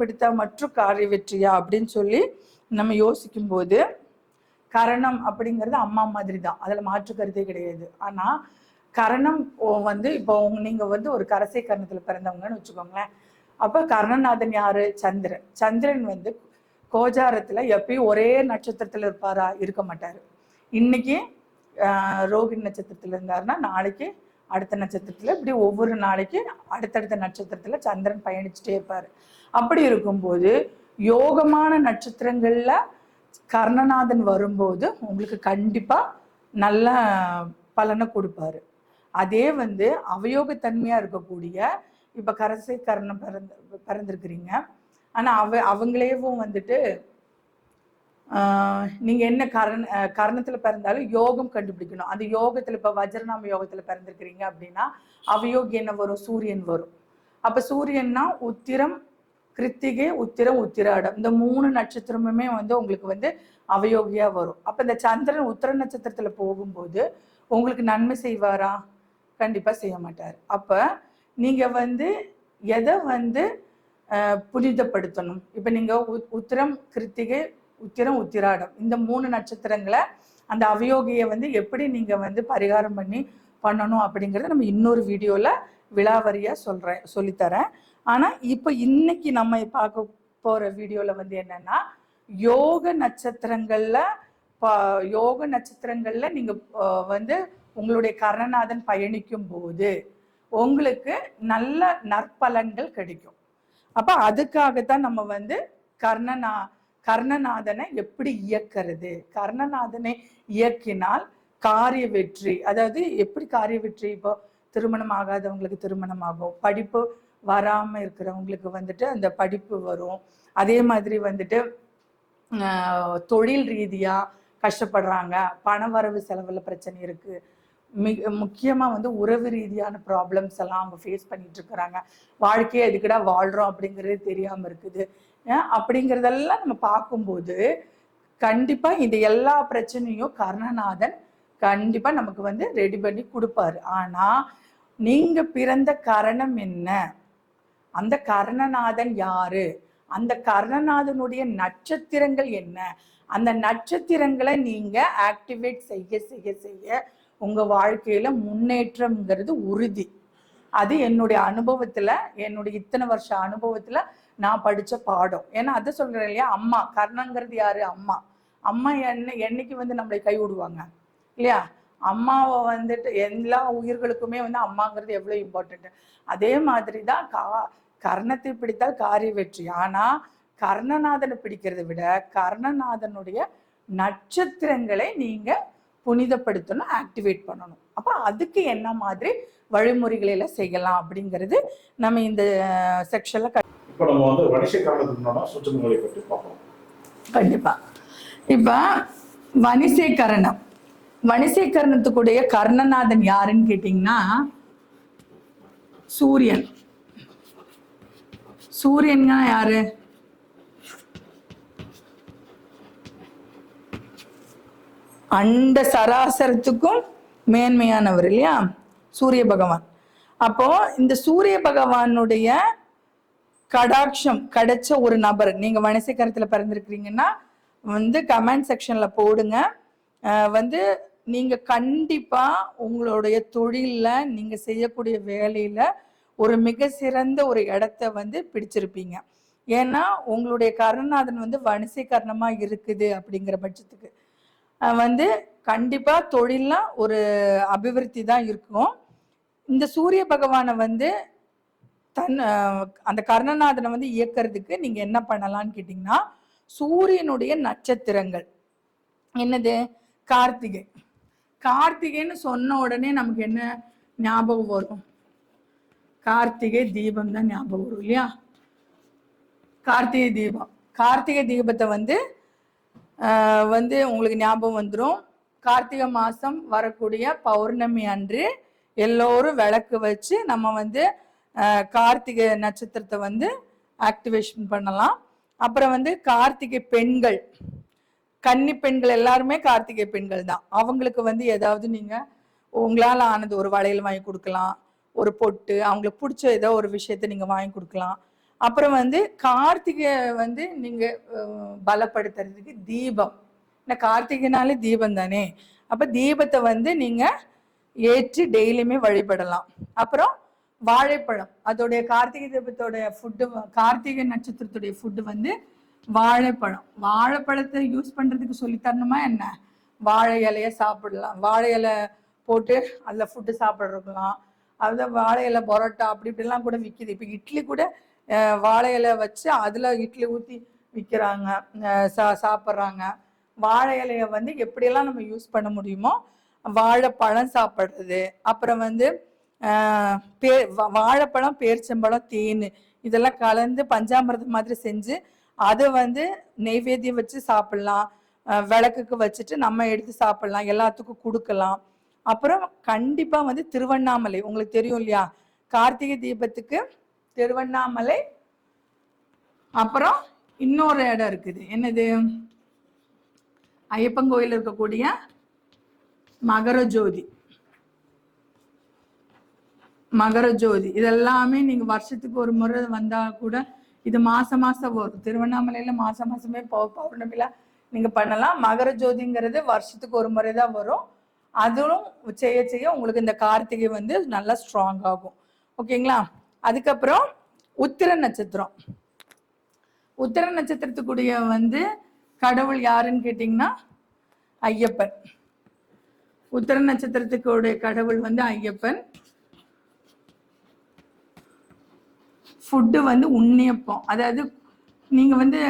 பிடித்தா மற்றும் காரிய வெற்றியா அப்படின்னு சொல்லி நம்ம யோசிக்கும் போது கரணம் அப்படிங்கிறது அம்மா மாதிரி தான் அதில் மாற்று கருத்தே கிடையாது. ஆனால் கரணம் வந்து இப்போ நீங்கள் வந்து ஒரு கரசை கரணத்தில் பிறந்தவங்கன்னு வச்சுக்கோங்களேன். அப்போ கர்ணநாதன் யாரு? சந்திரன். சந்திரன் வந்து கோஜாரத்தில் எப்பயும் ஒரே நட்சத்திரத்தில் இருப்பாரா? இருக்க மாட்டார். இன்னைக்கு ரோகிணி நட்சத்திரத்தில் இருந்தாருன்னா நாளைக்கு அடுத்த நட்சத்திரத்தில் இப்படி ஒவ்வொரு நாளைக்கு அடுத்தடுத்த நட்சத்திரத்தில் சந்திரன் பயணிச்சுட்டே இருப்பார். அப்படி இருக்கும்போது யோகமான நட்சத்திரங்களில் கர்ணநாதன் வரும்போது உங்களுக்கு கண்டிப்பாக நல்ல பலனை கொடுப்பாரு. அதே வந்து அவயோகத்தன்மையாக இருக்கக்கூடிய இப்போ கரசை கர்ணம் பிறந்து பிறந்திருக்கிறீங்க. ஆனால் அவ அவங்களேவும் வந்துட்டு நீங்கள் நீங்க என்ன கரண கரணத்தில் கரணத்துல பிறந்தாலும் யோகம் கண்டுபிடிக்கணும். அந்த யோகத்துல இப்ப வஜ்ரநாம யோகத்துல பிறந்திருக்கிறீங்க அப்படின்னா அவயோகி என்ன வரும் சூரியன் வரும். அப்ப சூரியன்னா உத்திரம் கிருத்திகை உத்திரம் உத்திராடம். இந்த மூணு நட்சத்திரமுமே வந்து உங்களுக்கு வந்து அவயோகியா வரும். அப்ப இந்த சந்திரன் உத்திர நட்சத்திரத்துல போகும்போது உங்களுக்கு நன்மை செய்வாரா? கண்டிப்பா செய்ய மாட்டார். அப்ப நீங்க வந்து எதை வந்து புனிதப்படுத்தணும்? இப்ப நீங்க உத்திரம் கிருத்திகை உத்திரம் உத்திராடம். இந்த மூணு நட்சத்திரங்களை அந்த அவயோகியை வந்து எப்படி நீங்க வந்து பரிகாரம் பண்ணி பண்ணணும் அப்படிங்கறத நம்ம இன்னொரு வீடியோல விழாவரியாக சொல்றேன் சொல்லித்தரேன். ஆனா இப்ப இன்னைக்கு நம்ம பார்க்க போற வீடியோல வந்து என்னன்னா யோக நட்சத்திரங்கள்ல ப- யோக நட்சத்திரங்கள்ல நீங்க வந்து உங்களுடைய கர்ணநாதன் பயணிக்கும் போது உங்களுக்கு நல்ல நற்பலன்கள் கிடைக்கும். அப்ப அதுக்காகத்தான் நம்ம வந்து கர்ணநா கர்ணநாதனை எப்படி இயக்கிறது? கர்ணநாதனை இயக்கினால் காரிய வெற்றி அதாவது எப்படி காரிய வெற்றி? இப்போ திருமணம் ஆகாதவங்களுக்கு திருமணம் ஆகும் படிப்பு வராம இருக்கிறவங்களுக்கு வந்துட்டு அந்த படிப்பு வரும். அதே மாதிரி வந்துட்டு ஆஹ், தொழில் ரீதியா கஷ்டப்படுறாங்க. பண வரவு செலவுல பிரச்சனை இருக்கு. மிக முக்கியமா வந்து உறவு ரீதியான ப்ராப்ளம்ஸ் எல்லாம் அவங்க ஃபேஸ் பண்ணிட்டு இருக்கிறாங்க. வாழ்க்கையை எதுக்கடா வாழ்றோம் அப்படிங்கிறது தெரியாம இருக்குது. அப்படிங்கிறதெல்லாம் நம்ம பார்க்கும்போது கண்டிப்பாக இந்த எல்லா பிரச்சனையும் கர்ணநாதன் கண்டிப்பாக நமக்கு வந்து ரெடி பண்ணி கொடுப்பாரு. ஆனால் நீங்கள் பிறந்த கரணம் என்ன? அந்த கர்ணநாதன் யாரு? அந்த கர்ணநாதனுடைய நட்சத்திரங்கள் என்ன? அந்த நட்சத்திரங்களை நீங்கள் ஆக்டிவேட் செய்ய செய்ய செய்ய உங்கள் வாழ்க்கையில் முன்னேற்றம்ங்கிறது உறுதி. அது என்னுடைய அனுபவத்தில் என்னுடைய இத்தனை வருஷ அனுபவத்தில் நான் படிச்ச பாடம். ஏன்னா அதை சொல்றேன் இல்லையா? அம்மா. கர்ணங்கிறது யாரு? அம்மா. அம்மா என்ன என்னைக்கு வந்து நம்மளை கை விடுவாங்க? இல்லையா? அம்மாவை வந்துட்டு எல்லா உயிர்களுக்குமே வந்து அம்மாங்கிறது எவ்வளோ இம்பார்ட்டன்ட் அதே மாதிரி தான் கா கர்ணத்தை பிடித்தால் காரிய வெற்றி. ஆனா கர்ணநாதனை பிடிக்கிறதை விட கர்ணநாதனுடைய நட்சத்திரங்களை நீங்க புனிதப்படுத்தணும் ஆக்டிவேட் பண்ணணும். அப்போ அதுக்கு என்ன மாதிரி வழிமுறைகளை செய்யலாம் அப்படிங்கிறது நம்ம இந்த செக்ஷன்ல இப்போ நம்ம வந்து வணிக காரணத்தினோட சுற்றுமுறை பற்றி பார்ப்போம். கண்டிப்பா. இப்ப வணிசேகரணம். வணிசேகரணத்துக்குடைய கர்ணநாதன் யாருன்னு கேட்டீங்கன்னா சூரியன். சூரியன்னா யாரு? அண்ட சராசரத்துக்கும் மேன்மையானவர் இல்லையா? சூரிய பகவான். அப்போ இந்த சூரிய பகவானுடைய கடாட்சம் கிடைச்ச ஒரு நபர். நீங்க வணிசக்கரத்துல பிறந்திருக்கிறீங்கன்னா வந்து கமெண்ட் செக்ஷன்ல போடுங்க. வந்து நீங்க கண்டிப்பா உங்களுடைய தொழில்ல நீங்க செய்யக்கூடிய வேலையில ஒரு மிக சிறந்த ஒரு இடத்த வந்து பிடிச்சிருப்பீங்க. ஏன்னா உங்களுடைய கருணாதன் வந்து வணிசீகரணமா இருக்குது அப்படிங்கிற பட்சத்துக்கு. வந்து கண்டிப்பா தொழில்ல ஒரு அபிவிருத்தி தான் இருக்கும். இந்த சூரிய பகவானை வந்து தன் அந்த கர்ணநாதனை வந்து இயக்கிறதுக்கு நீங்கள் என்ன பண்ணலான்னு கேட்டிங்கன்னா சூரியனுடைய நட்சத்திரங்கள். என்னது? கார்த்திகை. கார்த்திகைன்னு சொன்ன உடனே நமக்கு என்ன ஞாபகம் வரும்? கார்த்திகை தீபம் தான் ஞாபகம் வரும் இல்லையா? கார்த்திகை தீபம். கார்த்திகை தீபத்தை வந்து வந்து உங்களுக்கு ஞாபகம் வந்துடும் கார்த்திகை மாதம் வரக்கூடிய பௌர்ணமி அன்று எல்லோரும் விளக்கு வச்சு நம்ம வந்து கார்த்திகை நட்சத்திரத்தை வந்து ஆக்டிவேஷன் பண்ணலாம். அப்புறம் வந்து கார்த்திகை பெண்கள். கன்னி பெண்கள் எல்லாருமே கார்த்திகை பெண்கள் தான். அவங்களுக்கு வந்து ஏதாவது நீங்கள் உங்களால் ஆனது ஒரு வளையல் வாங்கி கொடுக்கலாம் ஒரு பொட்டு அவங்களுக்கு பிடிச்ச ஏதோ ஒரு விஷயத்த நீங்கள் வாங்கி கொடுக்கலாம். அப்புறம் வந்து கார்த்திகை வந்து நீங்கள் பலப்படுத்துறதுக்கு தீபம். இந்த கார்த்திகைனாலே தீபம் தானே? அப்போ தீபத்தை வந்து நீங்கள் ஏற்றி டெய்லியுமே வழிபடலாம். அப்புறம் வாழைப்பழம் அதோடைய கார்த்திகை தீபத்தோடைய ஃபுட்டு கார்த்திகை நட்சத்திரத்துடைய ஃபுட்டு வந்து வாழைப்பழம். வாழைப்பழத்தை யூஸ் பண்றதுக்கு சொல்லி தரணுமா என்ன? வாழை இலைய சாப்பிடலாம். வாழை இலை போட்டு அதில் ஃபுட்டு சாப்பிட்றக்கலாம் அது வாழை இலை பரோட்டா அப்படி இப்படிலாம் கூட விற்கிது இப்போ இட்லி கூட வாழை இலை வச்சு அதில் இட்லி ஊற்றி விற்கிறாங்க சா சாப்பிட்றாங்க. வாழை இலையை வந்து எப்படியெல்லாம் நம்ம யூஸ் பண்ண முடியுமோ வாழைப்பழம் சாப்பிட்றது. அப்புறம் வந்து பே வா- வாழைப்பழம் பேரிச்சம்பழம் தேன் இதெல்லாம் கலந்து பஞ்சாமிரதம் மாதிரி செஞ்சு அதை வந்து நெய்வேத்தியம் வச்சு சாப்பிட்லாம். விளக்குக்கு வச்சுட்டு நம்ம எடுத்து சாப்பிட்லாம். எல்லாத்துக்கும் கொடுக்கலாம். அப்புறம் கண்டிப்பாக வந்து திருவண்ணாமலை. உங்களுக்கு தெரியும் இல்லையா? கார்த்திகை தீபத்துக்கு திருவண்ணாமலை. அப்புறம் இன்னொரு இடம் இருக்குது. என்னது? ஐயப்பன் கோயில் இருக்கக்கூடிய மகர ஜோதி மகர ஜோதி. இதெல்லாமே நீங்க வருஷத்துக்கு ஒரு முறை வந்தா கூட இது மாச மாசம் வரும். திருவண்ணாமலையில மாச மாசமே பௌர்ணமில நீங்க பண்ணலாம். மகர ஜோதிங்கிறது வருஷத்துக்கு ஒரு முறை தான் வரும். அதுவும் செய்ய செய்ய உங்களுக்கு இந்த கார்த்திகை வந்து நல்லா ஸ்ட்ராங் ஆகும். ஓகேங்களா? அதுக்கப்புறம் உத்திர நட்சத்திரம். உத்திர நட்சத்திரத்துக்குடைய வந்து கடவுள் யாருன்னு கேட்டிங்கன்னா ஐயப்பன். உத்திர நட்சத்திரத்துக்குடைய கடவுள் வந்து ஐயப்பன். ஃபுட்டு வந்து உண்ணியப்பம் அதாவது நீங்க வந்து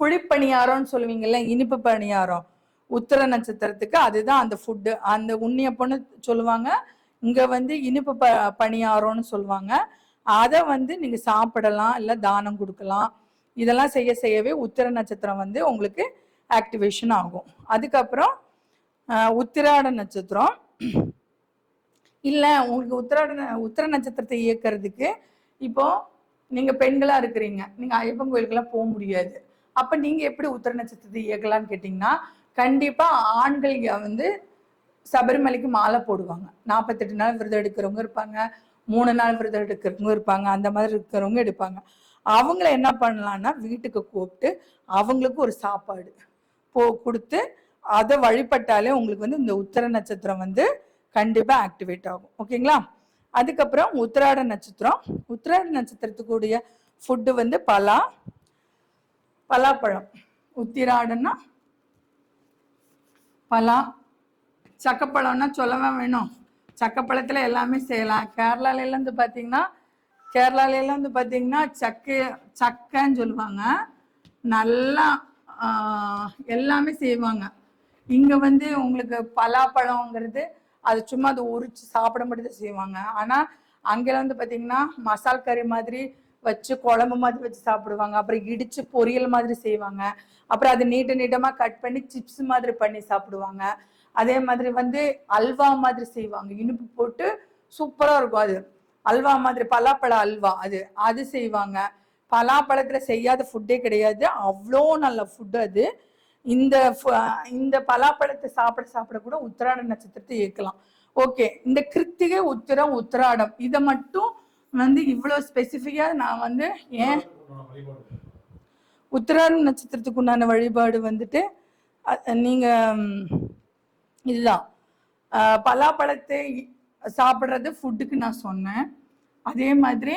குழிப்பணியாரம்னு சொல்லுவீங்கல்ல இனிப்பு பணியாரம் உத்திர நட்சத்திரத்துக்கு அதுதான் அந்த ஃபுட்டு அந்த உண்ணியப்பம்னு சொல்லுவாங்க இங்க வந்து இனிப்பு ப பணியாரம்னு சொல்லுவாங்க. அதை வந்து நீங்க சாப்பிடலாம் இல்லை தானம் கொடுக்கலாம். இதெல்லாம் செய்ய செய்யவே உத்திர நட்சத்திரம் வந்து உங்களுக்கு ஆக்டிவேஷன் ஆகும். அதுக்கப்புறம் உத்திராட நட்சத்திரம். இல்லை உங்களுக்கு உத்திராட ந- உத்திர நட்சத்திரத்தை இயக்கிறதுக்கு இப்போ நீங்க பெண்களா இருக்கிறீங்க. நீங்க ஐயப்பன் கோயிலுக்கெல்லாம் போக முடியாது. அப்ப நீங்க எப்படி உத்தர நட்சத்திரத்தை இயக்கலாம்னு கேட்டிங்கன்னா கண்டிப்பா ஆண்கள் வந்து சபரிமலைக்கு மாலை போடுவாங்க. நாற்பத்தெட்டு நாள் விரதம் எடுக்கிறவங்க இருப்பாங்க. மூணு நாள் விரதம் எடுக்கிறவங்க இருப்பாங்க. அந்த மாதிரி இருக்கிறவங்க எடுப்பாங்க. அவங்கள என்ன பண்ணலாம்னா வீட்டுக்கு கூப்பிட்டு அவங்களுக்கு ஒரு சாப்பாடு போ கொடுத்து அதை வழிபட்டாலே உங்களுக்கு வந்து இந்த உத்தர நட்சத்திரம் வந்து கண்டிப்பாக ஆக்டிவேட் ஆகும். ஓகேங்களா அதுக்கப்புறம் உத்திராட நட்சத்திரம். உத்திராட நட்சத்திரத்துக்குடைய ஃபுட்டு வந்து பலா பலாப்பழம். உத்திராடன்னா பலா. சக்கப்பழம்னா சொல்லவே வேணும்? சக்கப்பழத்தில் எல்லாமே செய்யலாம். கேரளால வந்து பார்த்தீங்கன்னா கேரளால வந்து பாத்தீங்கன்னா சக்கை சக்கைன்னு சொல்லுவாங்க. நல்லா எல்லாமே செய்வாங்க. இங்கே வந்து உங்களுக்கு பலாப்பழங்கிறது அது சும்மா அதை உரிச்சு சாப்பிட மட்டும் தான் செய்வாங்க. ஆனால் அங்கெல்லாம் வந்து பார்த்தீங்கன்னா மசால் கறி மாதிரி வச்சு குழம்பு மாதிரி வச்சு சாப்பிடுவாங்க. அப்புறம் இடிச்சு பொரியல் மாதிரி செய்வாங்க. அப்புறம் அது நீட்ட நீட்டமாக கட் பண்ணி சிப்ஸ் மாதிரி பண்ணி சாப்பிடுவாங்க. அதே மாதிரி வந்து அல்வா மாதிரி செய்வாங்க. இனிப்பு போட்டு சூப்பராக இருக்கும் அது. அல்வா மாதிரி பலாப்பழ அல்வா அது அது செய்வாங்க. பலாப்பழத்தில் செய்யாத ஃபுட்டே கிடையாது. அவ்வளோ நல்ல ஃபுட் அது. இந்த இந்த பலாப்பழத்தை சாப்பிட சாப்பிட கூட உத்திராட நட்சத்திரத்தை இயக்கலாம். ஓகே இந்த கிருத்திகை உத்திரம் உத்திராடம் இதை மட்டும் வந்து இவ்வளோ ஸ்பெசிஃபிக்காக நான் வந்து ஏன் உத்திராட நட்சத்திரத்துக்கு உண்டான வழிபாடு வந்துட்டு நீங்கள் இதுதான். பலாப்பழத்தை சாப்பிட்றது ஃபுட்டுக்கு நான் சொன்னேன். அதே மாதிரி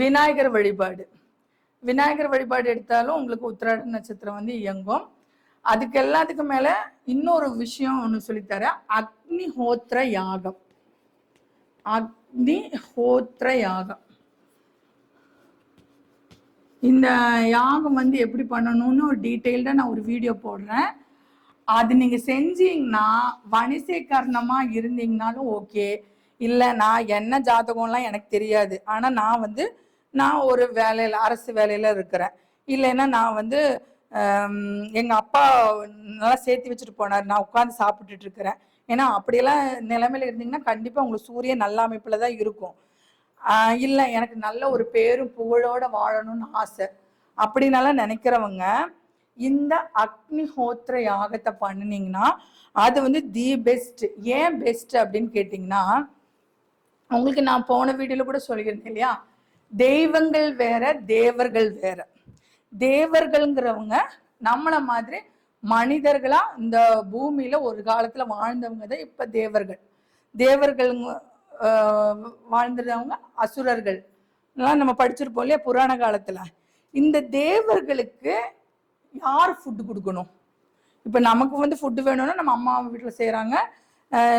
விநாயகர் வழிபாடு. விநாயகர் வழிபாடு எடுத்தாலும் உங்களுக்கு உத்திராட நட்சத்திரம் வந்து இயங்கும். அதுக்கு எல்லாத்துக்கும் மேல இன்னொரு விஷயம் ஒன்று சொல்லித்தரேன். அக்னிஹோத்திர யாகம். அக்னிஹோத்திர யாகம். இந்த யாகம் வந்து எப்படி பண்ணணும்னு ஒரு டீட்டெயில்டாக நான் ஒரு வீடியோ போடுறேன். அது நீங்க செஞ்சீங்கன்னா வணிசை கர்ணமா இருந்தீங்கனாலும் ஓகே. இல்லை நான் என்ன ஜாதகம்லாம் எனக்கு தெரியாது. ஆனால் நான் வந்து நான் ஒரு வேலையில் அரசு வேலையில் இருக்கிறேன். இல்லைன்னா நான் வந்து எங்கள் அப்பா நல்லா சேர்த்து வச்சுட்டு போனார். நான் உட்காந்து சாப்பிட்டுட்டு இருக்கிறேன். ஏன்னா அப்படியெல்லாம் நிலைமையில இருந்தீங்கன்னா கண்டிப்பாக உங்களுக்கு சூரியன் நல்ல அமைப்பில் தான் இருக்கும். இல்லை எனக்கு நல்ல ஒரு பேரும் புகழோட வாழணும்னு ஆசை. அப்படின்னால நினைக்கிறவங்க இந்த அக்னிஹோத்திர யாகத்தை பண்ணுனீங்கன்னா அது வந்து தி பெஸ்ட். ஏன் பெஸ்ட் அப்படின்னு கேட்டிங்கன்னா உங்களுக்கு நான் போன வீடியோவில் கூட சொல்லியிருந்தேன் இல்லையா? தெய்வங்கள் வேற தேவர்கள் வேற. தேவர்கள்ங்கிறவங்க நம்மள மாதிரி மனிதர்களா இந்த பூமியில ஒரு காலத்துல வாழ்ந்தவங்க தான் இப்ப தேவர்கள். தேவர்கள் வாழ்ந்துருந்தவங்க அசுரர்கள். எல்லாம் நம்ம படிச்சிருப்போம் இல்லையா புராண காலத்துல. இந்த தேவர்களுக்கு யார் ஃபுட்டு கொடுக்கணும்? இப்போ நமக்கு வந்து ஃபுட்டு வேணும்னா நம்ம அம்மா வீட்டில் செய்கிறாங்க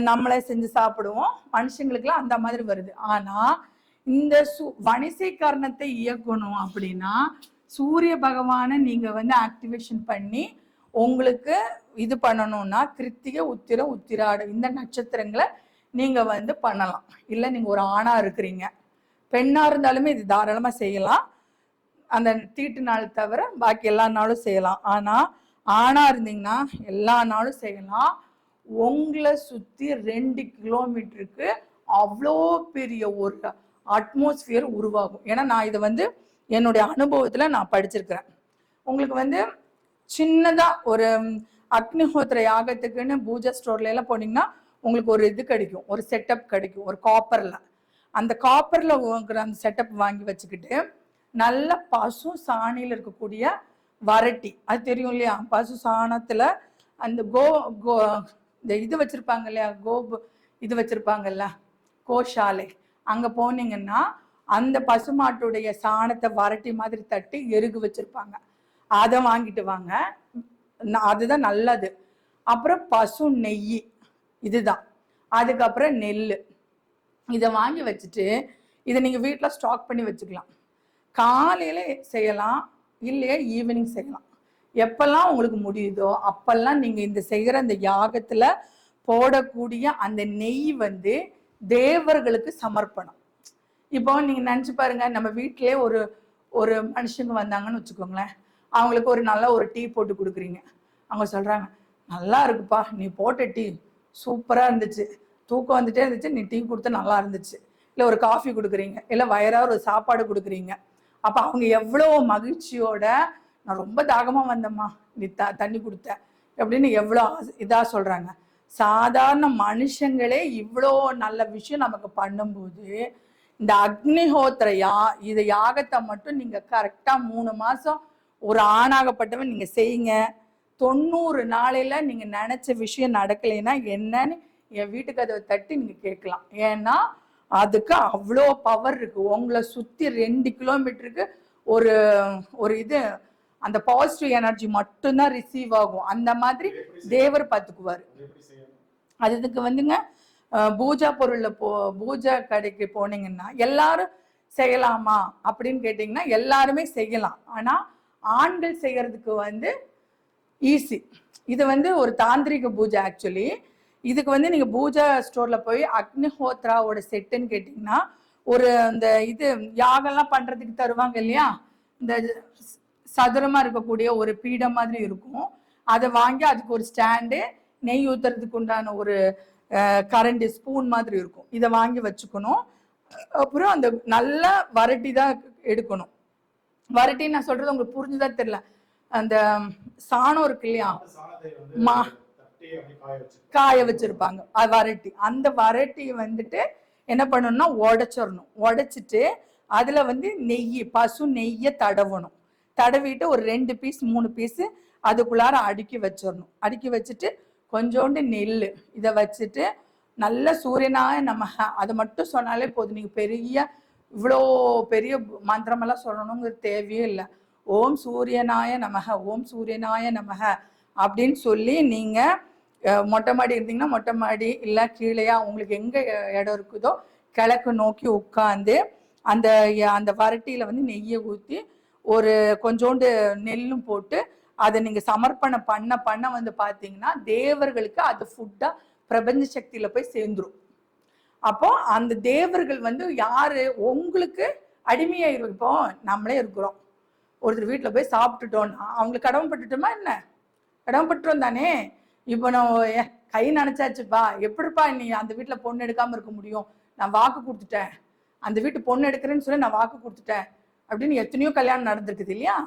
நம்மளே செஞ்சு சாப்பிடுவோம். மனுஷங்களுக்குலாம் அந்த மாதிரி வருது. ஆனால் இந்த சு வணிசை காரணத்தை இயக்கணும் அப்படின்னா சூரிய பகவானை நீங்கள் வந்து ஆக்டிவேஷன் பண்ணி உங்களுக்கு இது பண்ணணும்னா கிருத்திகை உத்திரம் உத்திராடம் இந்த நட்சத்திரங்களை நீங்கள் வந்து பண்ணலாம். இல்லை நீங்கள் ஒரு ஆணாக இருக்கிறீங்க. பெண்ணாக இருந்தாலுமே இது தாராளமாக செய்யலாம். அந்த தீட்டு நாள் தவிர பாக்கி எல்லா நாளும் செய்யலாம். ஆனால் ஆணாக இருந்தீங்கன்னா எல்லா நாளும் செய்யலாம். உங்களை சுற்றி ரெண்டு கிலோமீட்டருக்கு அவ்வளோ பெரிய ஒரு அட்மாஸ்பியர் உருவாகும். ஏன்னா நான் இதை வந்து என்னுடைய அனுபவத்தில் நான் படிச்சிருக்கிறேன். உங்களுக்கு வந்து சின்னதாக ஒரு அக்னிஹோத்திர யாகத்துக்குன்னு பூஜா ஸ்டோர்ல எல்லாம் போனீங்கன்னா உங்களுக்கு ஒரு இது கிடைக்கும் ஒரு செட்டப் கிடைக்கும் ஒரு காப்பரில் அந்த காப்பரில் இருக்கிற அந்த செட்டப் வாங்கி வச்சுக்கிட்டு நல்ல பசு சாணியில் இருக்கக்கூடிய வரட்டி அது தெரியும் இல்லையா? பசு சாணத்தில் அந்த கோ கோ இந்த இது வச்சுருப்பாங்க இல்லையா? கோபு இது வச்சுருப்பாங்கல்ல கோஷாலை. அங்கே போனீங்கன்னா அந்த பசுமாட்டுடைய சாணத்தை வரட்டி மாதிரி தட்டி எருகு வச்சுருப்பாங்க. அதை வாங்கிட்டு வாங்க. அதுதான் நல்லது. அப்புறம் பசு நெய் இதுதான். அதுக்கப்புறம் நெல் இதை வாங்கி வச்சுட்டு இதை நீங்கள் வீட்டில் ஸ்டாக் பண்ணி வச்சுக்கலாம். காலையில் செய்யலாம் இல்லையா ஈவினிங் செய்யலாம். எப்பெல்லாம் உங்களுக்கு முடியுதோ அப்பெல்லாம் நீங்கள் இந்த செய்கிற அந்த யாகத்தில் போடக்கூடிய அந்த நெய் வந்து தேவர்களுக்கு சமர்ப்பணம். இப்போ நீங்கள் நினச்சி பாருங்க நம்ம வீட்டிலே ஒரு ஒரு மனுஷங்க வந்தாங்கன்னு வச்சுக்கோங்களேன். அவங்களுக்கு ஒரு நல்ல ஒரு டீ போட்டு கொடுக்குறீங்க. அவங்க சொல்கிறாங்க நல்லா இருக்குப்பா நீ போட்ட டீ சூப்பராக இருந்துச்சு. தூக்கம் வந்துட்டே இருந்துச்சு நீ டீ கொடுத்து நல்லா இருந்துச்சு. இல்லை ஒரு காஃபி கொடுக்குறீங்க இல்லை வயராக ஒரு சாப்பாடு கொடுக்குறீங்க. அப்போ அவங்க எவ்வளோ மகிழ்ச்சியோட நான் ரொம்ப தாகமாக வந்தேம்மா நீ த தண்ணி கொடுத்த. அப்படின்னு எவ்வளோ இதாக சொல்கிறாங்க சாதாரண மனுஷங்களே இவ்வளோ நல்ல விஷயம் நமக்கு பண்ணும்போது இந்த அக்னிஹோத்திர யா இது யாகத்தை மட்டும் நீங்கள் கரெக்டாக மூணு மாதம் ஒரு ஆணாகப்பட்டவன் நீங்கள் செய்யுங்க. தொண்ணூறு நாளையில நீங்கள் நினச்ச விஷயம் நடக்கலைன்னா என்னன்னு என் வீட்டு கதவை தட்டி நீங்கள் கேட்கலாம். ஏன்னா அதுக்கு அவ்வளோ பவர் இருக்கு. உங்களை சுற்றி ரெண்டு கிலோமீட்டருக்கு ஒரு ஒரு இது அந்த பாசிட்டிவ் எனர்ஜி மட்டும்தான் ரிசீவ் ஆகும். அந்த மாதிரி தேவர் பார்த்துக்குவார். அது இதுக்கு வந்துங்க பூஜா பொருள்ல போ பூஜா கடைக்கு போனீங்கன்னா எல்லாரும் செய்யலாமா அப்படின்னு கேட்டிங்கன்னா எல்லாருமே செய்யலாம். ஆனால் ஆண்கள் செய்யறதுக்கு வந்து ஈஸி இது வந்து ஒரு தாந்திரிக பூஜை ஆக்சுவலி இதுக்கு வந்து நீங்கள் பூஜா ஸ்டோரில் போய் அக்னிஹோத்ராவோட செட்டுன்னு கேட்டிங்கன்னா ஒரு இந்த இது யாகம்லாம் பண்ணுறதுக்கு தருவாங்க இல்லையா? இந்த சதுரமாக இருக்கக்கூடிய ஒரு பீடம் மாதிரி இருக்கும். அதை வாங்கி அதுக்கு ஒரு ஸ்டாண்டு நெய் ஊற்றுறதுக்கு உண்டான ஒரு கரண்டி ஸ்பூன் மாதிரி இருக்கும். இதை வாங்கி வச்சுக்கணும். அப்புறம் அந்த நல்ல வரட்டி தான் எடுக்கணும். வரட்டி நான் சொல்றது உங்களுக்கு புரிஞ்சுதா தெரியல. அந்த சாணம் இருக்கு இல்லையா? மா. காய வச்சு காய வச்சிருப்பாங்க. வரட்டி. அந்த வரட்டி வந்துட்டு என்ன பண்ணணும்னா உடைச்சிடணும். உடைச்சிட்டு அதுல வந்து நெய் பசு நெய்யை தடவணும். தடவிட்டு ஒரு ரெண்டு பீஸ் மூணு பீஸ் அதுக்குள்ளார அடுக்கி வச்சிடணும். அடுக்கி வச்சுட்டு கொஞ்சோண்டு நெல் இதை வச்சுட்டு நல்ல சூரியனாக நம்ம அதை மட்டும் சொன்னாலே போதும். நீங்கள் பெரிய இவ்வளோ பெரிய மந்திரமெல்லாம் சொல்லணுங்கிறது தேவையே இல்லை. ஓம் சூரியனாய நமக ஓம் சூரியனாய நமக அப்படின்னு சொல்லி நீங்கள் மொட்டை மாடி இருந்தீங்கன்னா மொட்டை மாடி இல்லை கீழேயா உங்களுக்கு எங்கே இடம் இருக்குதோ கிழக்கு நோக்கி உட்காந்து அந்த அந்த வரட்டியில் வந்து நெய்யை ஊற்றி ஒரு கொஞ்சோண்டு நெல்லும் போட்டு அதை நீங்க சமர்ப்பணம் பண்ண பண்ண வந்து பார்த்தீங்கன்னா தேவர்களுக்கு அது ஃபுட்டா பிரபஞ்ச சக்தியில போய் சேர்ந்துரும். அப்போ அந்த தேவர்கள் வந்து யாரு? உங்களுக்கு அடிமையாயிரும். இப்போ நம்மளே இருக்கிறோம். ஒருத்தர் வீட்டில் போய் சாப்பிட்டுட்டோம்னா அவங்களுக்கு கடமைப்பட்டுட்டோமா என்ன? கடமைப்பட்டுறோம் தானே? இப்போ நான் கை நினைச்சாச்சுப்பா. எப்படிப்பா நீ அந்த வீட்டில் பொண்ணு எடுக்காமல் இருக்க முடியும்? நான் வாக்கு கொடுத்துட்டேன். அந்த வீட்டு பொண்ணு எடுக்கிறேன்னு சொல்லி நான் வாக்கு கொடுத்துட்டேன். அப்படின்னு எத்தனையோ கல்யாணம் நடந்திருக்குது இல்லையா?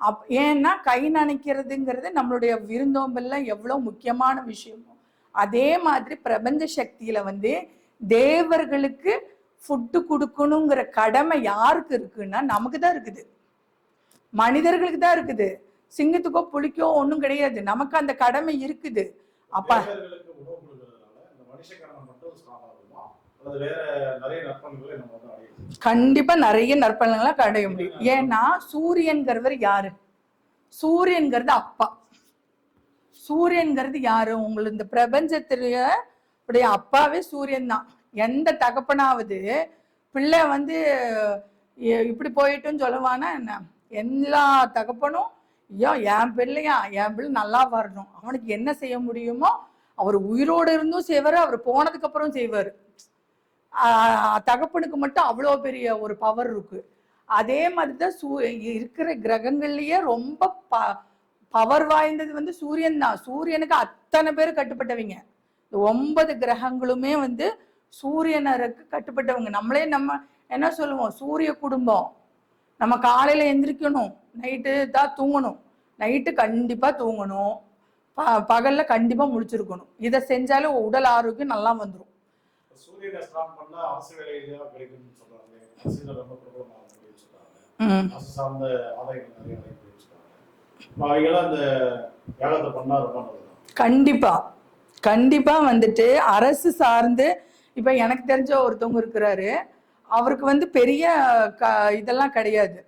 அப் ஏன்னா கை நனைக்கிறதுங்கிறது நம்மளுடைய விருந்தோம்பல்ல எவ்வளோ முக்கியமான விஷயமோ. அதே மாதிரி பிரபஞ்ச சக்தியில வந்து தேவர்களுக்கு ஃபுட்டு கொடுக்கணுங்கிற கடமை யாருக்கு இருக்குன்னா நமக்கு தான் இருக்குது. மனிதர்களுக்கு தான் இருக்குது. சிங்கத்துக்கோ புளிக்கோ ஒன்றும் கிடையாது. நமக்கு அந்த கடமை இருக்குது. அப்பா கண்டிப்பா நிறைய நற்பலன்களை அடைய முடியும். ஏன்னா சூரியன்கிறவர் யாரு? சூரியன்கிறது அப்பா. சூரியன்கிறது யாரு? உங்களுக்கு இந்த பிரபஞ்சத்திலேய உடைய அப்பாவே சூரியன் தான். எந்த தகப்பனாவது பிள்ளை வந்து இப்படி போயிட்டுன்னு சொல்லுவானா என்ன? எல்லா தகப்பனும் ஐயோ என் பிள்ளையா என் பிள்ளை நல்லா வரணும். அவனுக்கு என்ன செய்ய முடியுமோ அவர் உயிரோடு இருந்தும் செய்வார் அவர் போனதுக்கு அப்புறம் செய்வார். தகப்பனுக்கு மட்டும் அவ்வளோ பெரிய ஒரு பவர் இருக்கு. அதே மாதிரி தான் சூ இருக்கிற கிரகங்கள்லேயே ரொம்ப ப பவர் வாய்ந்தது வந்து சூரியன் தான். சூரியனுக்கு அத்தனை பேர் கட்டுப்பட்டவங்க. இந்த ஒன்பது கிரகங்களுமே வந்து சூரியனருக்கு கட்டுப்பட்டவங்க. நம்மளே நம்ம என்ன சொல்லுவோம்? சூரிய குடும்பம். நம்ம காலையில் எந்திரிக்கணும். நைட்டு தான் தூங்கணும். நைட்டு கண்டிப்பாக தூங்கணும். ப பகலில் கண்டிப்பாக முழிச்சிருக்கணும். இதை செஞ்சாலே உடல் ஆரோக்கியம் நல்லா வந்துடும் சூரியனை ஸ்ட்ராங் பண்ணா அரசு வேலையில கிடைக்கும்னு சொல்றாங்க அரசியல் ரொம்ப முடியும்னு சொல்றாங்க. அரசு சார்ந்த ஆதாயங்கள் நிறைய கிடைக்கும் முடியும்னு சொல்றாங்க அந்த யாகத்தை பண்ணா ரொம்ப நல்லது. கண்டிப்பா. கண்டிப்பா வந்துட்டு அரசு சார்ந்து இப்ப எனக்கு தெரிஞ்ச ஒருத்தவங்க இருக்கிறாரு. அவருக்கு வந்து பெரிய க இதெல்லாம் கிடையாது.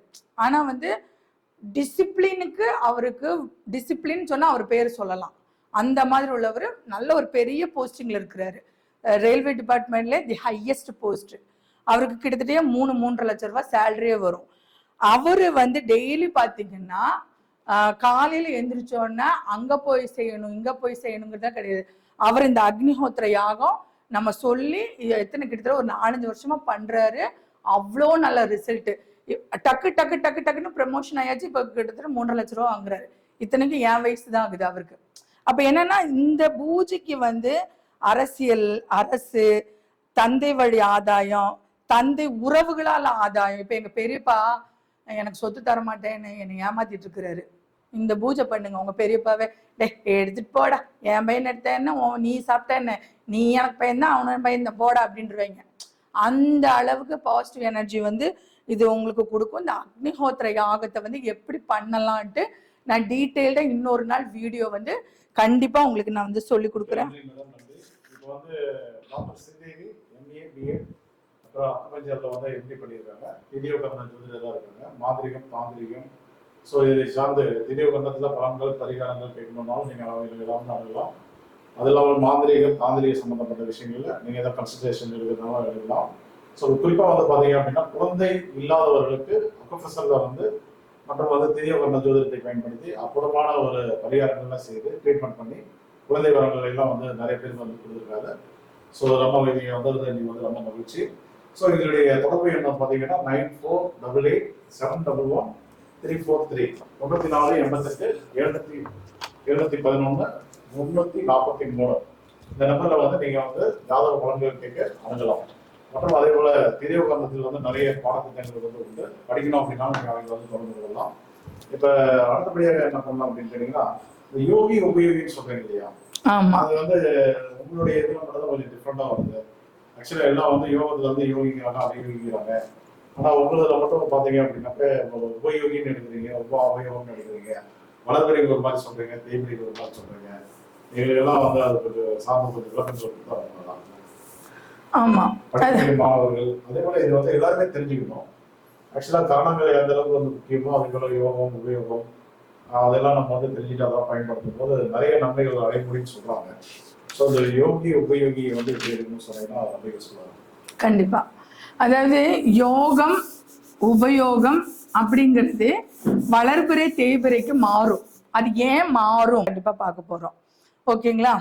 ஆனா வந்து டிசிப்ளினுக்கு அவருக்கு டிசிப்ளின் சொன்னா அவர் பேர் சொல்லலாம். அந்த மாதிரி உள்ளவர் நல்ல ஒரு பெரிய போஸ்டிங்ல இருக்கிறாரு. ரயில்வே டிபார்ட்மெண்ட்ல தி ஹையஸ்ட் போஸ்ட் அவருக்கு கிட்டத்தட்ட மூணு மூன்றரை லட்ச ரூபாய் சேலரியே வரும். அவரு வந்து டெய்லி பார்த்தீங்கன்னா காலையில் காலையில அங்கே போய் செய்யணும் இங்கே போய் செய்யணுங்கிறதா கிடையாது. அவர் இந்த அக்னிஹோத்திர யாகம் நம்ம சொல்லி எத்தனை கிட்டத்தட்ட ஒரு நாலஞ்சு வருஷமா பண்றாரு. அவ்வளோ நல்ல ரிசல்ட் டக்கு டக்கு டக்கு டக்குன்னு ப்ரமோஷன் ஆயாச்சு இப்போ கிட்டத்தட்ட மூன்றரை லட்ச ரூபா வாங்குறாரு. இத்தனைக்கும் என் வயசு தான் ஆகுது அவருக்கு. அப்போ என்னன்னா இந்த பூஜைக்கு வந்து அரசியல் அரசு தந்தை வழி ஆதாயம் தந்தை உறவுகளால் ஆதாயம். இப்ப எங்க பெரியப்பா எனக்கு சொத்து தர மாட்டேன்னு என்னை ஏமாத்திட்டு இருக்கிறாரு. இந்த பூஜை பண்ணுங்க. உங்க பெரியப்பாவே டே எடுத்துட்டு போடா. என் பையன் எடுத்த என்ன உன் நீ சாப்பிட்ட என்ன நீ எனக்கு பையன் தான் அவன பையன் போடா அப்படின்றவங்க. அந்த அளவுக்கு பாசிட்டிவ் எனர்ஜி வந்து இது உங்களுக்கு கொடுக்கும். இந்த அக்னிஹோத்திர யாகத்தை வந்து எப்படி பண்ணலான்ட்டு நான் டீட்டெயில்டா இன்னொரு நாள் வீடியோ வந்து கண்டிப்பா உங்களுக்கு நான் வந்து சொல்லி கொடுக்குறேன். இப்போ வந்து டாக்டர் ஸ்ரீதேவி எம்ஏ பிஎட் அப்புறம் அக்குபஞ்சரில் வந்து எம்டி பண்ணியிருக்காங்க. திடீர் கண்ணன் ஜோதிடராக இருக்காங்க. மாந்திரிகம் தாந்திரிகம். ஸோ இதை சார்ந்து திடீர்கந்தத்தில் பலன்கள் பரிகாரங்கள் கேட்கணும்னாலும் நீங்கள் அவங்களுக்கு எல்லாம் அணுகலாம். அது இல்லாமல் மாந்திரிகம் தாந்திரிக சம்மந்தப்பட்ட விஷயங்களில் நீங்கள் எதாவது கன்சல்டேஷன் இருக்கிறதுனால எழுதலாம் ஸோ குறிப்பாக வந்து பார்த்தீங்க அப்படின்னா குழந்தை இல்லாதவர்களுக்கு அக்குபசரில் வந்து மற்றும் வந்து திரிய வர்ண ஜோதிடத்தை பயன்படுத்தி அற்புதமான ஒரு பரிகாரங்கள்லாம் செய்து ட்ரீட்மெண்ட் பண்ணி குழந்தை வரங்கள் எல்லாம் வந்து நிறைய பேர் வந்து கொடுத்துருக்காங்க. ஸோ ரொம்ப நீங்கள் வந்தது நீங்கள் வந்து ரொம்ப மகிழ்ச்சி. ஸோ இதனுடைய தொடர்பு எண்ணம் பார்த்தீங்கன்னா nine four double eight seven double one three four three. தொண்ணூற்றி நாலு எண்பத்தெட்டு எழுநூத்தி எழுநூத்தி பதினொன்று முந்நூற்றி நாற்பத்தி மூணு. இந்த நம்பரில் வந்து நீங்கள் வந்து ஜாதக பலன்கள் கேட்க அணுகலாம். மற்றும் அதே போல திரையுகந்தத்தில் வந்து நிறைய பாடத்திட்டங்கள் வந்து உண்டு. படிக்கணும் அப்படின்னா நீங்கள் அவங்க வந்து தொடர்பு கொள்ளலாம். இப்போ அடுத்தபடியாக என்ன பண்ணலாம் அப்படின்னு கேட்டிங்கன்னா யோகி உபயோகின்னு சொல்றீங்க இல்லையா? ஆமா. அது வந்து உங்களுடைய இதுல மட்டும் கொஞ்சம் டிஃப்ரெண்டா வருது. ஆக்சுவலா எல்லாம் வந்து யோகத்துல வந்து யோகிக்கிறாங்க அபயோகிக்கிறாங்க ஆனா உங்களதுல மட்டும் பாத்தீங்க அப்படின்னாக்க உபயோகின்னு எடுக்கிறீங்க உப அவயோகம்னு எடுக்கிறீங்க. வளர்பிரிக்கு ஒரு மாதிரி சொல்றீங்க தேய்பிரிக்கு ஒரு மாதிரி சொல்றீங்க. எல்லாம் வந்து அது கொஞ்சம் சார்ந்த கொஞ்சம் விளக்கம் சொல்லிட்டு தான் ஆமா. மாணவர்கள் அதே போல இது வந்து எல்லாருமே தெரிஞ்சுக்கணும். ஆக்சுவலா காரணங்கள் எந்த அளவுக்கு வந்து முக்கியமோ அதே போல யோகம் உபயோகம் அதெல்லாம் நம்ம வந்து தெரிஞ்சுட்டு அதெல்லாம் பயன்படுத்தும் போது நிறைய நன்மைகள் அடைய முடியும்னு சொல்றாங்க. ஸோ அந்த யோகி உபயோகி வந்து எப்படி இருக்குன்னு சொன்னீங்கன்னா அதை சொல்லுவாங்க. கண்டிப்பா. அதாவது யோகம் உபயோகம் அப்படிங்கிறது வளர்பிறை தேய்பிறைக்கு மாறும். அது ஏன் மாறும்? கண்டிப்பா பார்க்க போறோம். ஓகேங்களா?